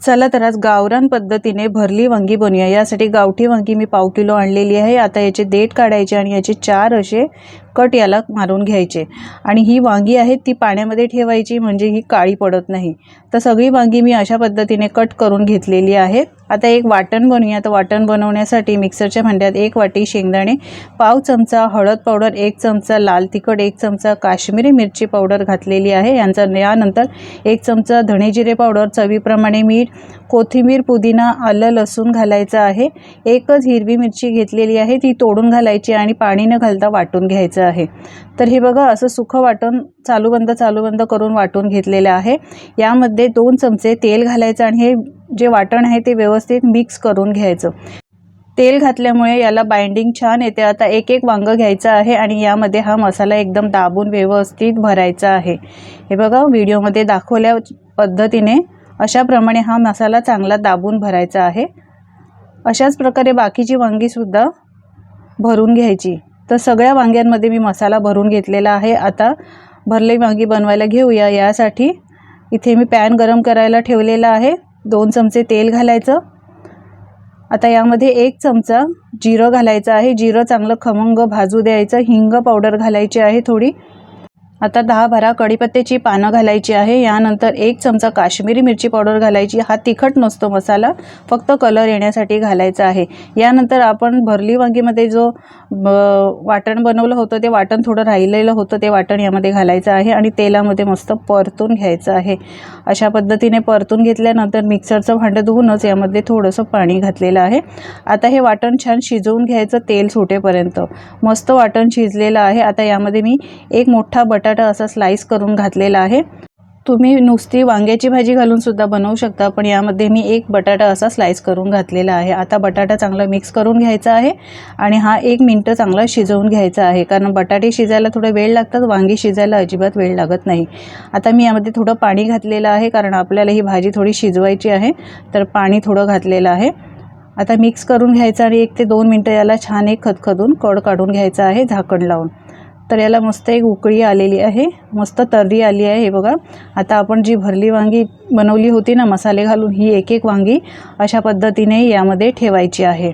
चला तर आज गावरान पद्धतीने भरली वांगी बनवूया यासाठी गावठी वांगी मी पाव किलो आणलेली आहे. आता याचे देठ काढायचे आणि याचे चार असे कट याला मारून घ्यायचे. आणि ही वांगी आहेत ती पाण्यामध्ये ठेवायची म्हणजे ही काळी पडत नाही. तर सगळी वांगी मी अशा पद्धतीने कट करून घेतलेली आहेत आता एक वाटण बनवूया. तर वाटण बनवण्यासाठी मिक्सरच्या भांड्यात एक वाटी शेंगदाणे पाव चमचा हळद पावडर एक चमचा लाल तिखट एक चमचा काश्मीरी मिरची पावडर घातलेली आहे. यांचा यानंतर एक चमचा धणे जिरे पावडर चवीप्रमाणे मीठ कोथिंबीर पुदिना आलं लसूण घालायचं आहे. एकच हिरवी मिरची घेतलेली आहे. ती तोडून घालायची आणि पाणी न घालता वाटून घ्यायचं आहे. तर हे बघा असं सुखं वाटण चालू बंद चालू बंद करून वाटून घेतलेलं आहे. यामध्ये दोन चमचे तेल घालायचं आणि हे जे वाटण आहे ते व्यवस्थित मिक्स करून घ्यायचं. तेल घातल्यामुळे याला बाइंडिंग छान येते. आता एक एक वांगं घ्यायचं आहे आणि यामध्ये हा मसाला एकदम दाबून व्यवस्थित भरायचा आहे. हे बघा व्हिडिओमध्ये दाखवल्या पद्धतीने अशाप्रमाणे हा मसाला चांगला दाबून भरायचा आहे. अशाच प्रकारे बाकीची वांगीसुद्धा भरून घ्यायची. तर सगळ्या वांग्यांमध्ये मी मसाला भरून घेतलेला आहे. आता भरले वांगी बनवायला घेऊया. यासाठी इथे मी पॅन गरम करायला ठेवलेला आहे. दोन चमचे तेल घालायचं. आता यामध्ये एक चमचा जिरं घालायचं आहे. जिरं चांगलं खमंग भाजू द्यायचं. हिंग पावडर घालायची आहे थोडी. आता दहा बारा कढीपत्त्याची पानं घालायची आहे. यानंतर एक चमचा काश्मीरी मिरची पावडर घालायची. हा तिखट नसतो मसाला फक्त कलर येण्यासाठी घालायचा आहे. यानंतर आपण भरली वांगीमध्ये जो वाटण बनवलं होतं ते वाटण थोडं राहिलेलं होतं ते वाटण यामध्ये घालायचं आहे आणि तेलामध्ये मस्त परतून घ्यायचं आहे. अशा पद्धतीने परतून घेतल्यानंतर मिक्सरचं भांडं धुवूनच यामध्ये थोडंसं पाणी घातलेलं आहे. आता हे वाटण छान शिजवून घ्यायचं तेल सुटेपर्यंत. मस्त वाटण शिजलेलं आहे. आता यामध्ये मी एक मोठा बटाटा असा स्लाईस करून घातलेला आहे. तुम्ही नुसती वांग्याची भाजी घालून सुद्धा बनवू शकता पण यामध्ये मी एक बटाटा असा स्लाईस करून घातलेला आहे. आता बटाटा चांगला मिक्स करून घ्यायचा आहे आणि हा एक मिनटं चांगला शिजवून घ्यायचा आहे कारण बटाटे शिजायला थोडं वेळ लागतात वांगी शिजायला अजिबात वेळ लागत नाही. आता मी यामध्ये थोडं पाणी घातलेलं आहे कारण आपल्याला ही भाजी थोडी शिजवायची आहे तर पाणी थोडं घातलेलं आहे. आता मिक्स करून घ्यायचं आणि एक ते दोन मिनटं याला छान एक खदखदून कड काढून घ्यायचं आहे झाकण लावून. तर याला मस्त एक उकळी आलेली आहे. मस्त तर्री आली आहे हे बघा. आता आपण जी भरली वांगी बनवली होती ना मसाले घालून ही एक एक वांगी अशा पद्धतीने यामध्ये ठेवायची आहे.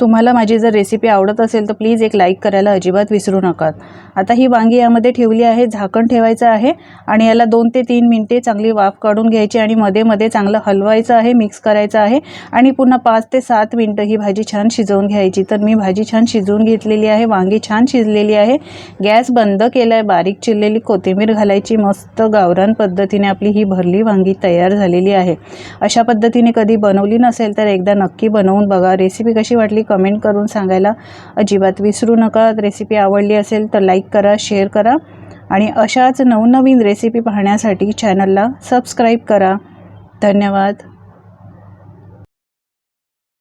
तुम्हाला माझी जर रेसिपी आवडत असेल तर प्लीज एक लाईक करायला अजिबात विसरू नका. आता ही वांगी यामध्ये ठेवली आहे झाकण ठेवायचं आहे आणि याला दोन ते तीन मिनटे चांगली वाफ काढून घ्यायची आणि मध्ये मध्ये चांगलं हलवायचं आहे मिक्स करायचं आहे आणि पुन्हा पाच ते सात मिनटं ही भाजी छान शिजवून घ्यायची. तर मी भाजी छान शिजवून घेतलेली आहे वांगी छान शिजलेली आहे. गॅस बंद केला आहे बारीक चिरलेली कोथिंबीर घालायची मस्त गावरान पद्धतीने आपली ही भरली वांगी तयार झालेली आहे. अशा पद्धतीने कधी बनवली नसेल तर एकदा नक्की बनवून बघा. रेसिपी कशी वाटली कमेंट करून सांगायला अजिबात विसरू नका. रेसिपी आवडली असेल तर लाईक करा शेअर करा. आणि अशाच नवनवीन रेसिपी पाहण्यासाठी चॅनलला सबस्क्राईब करा. धन्यवाद.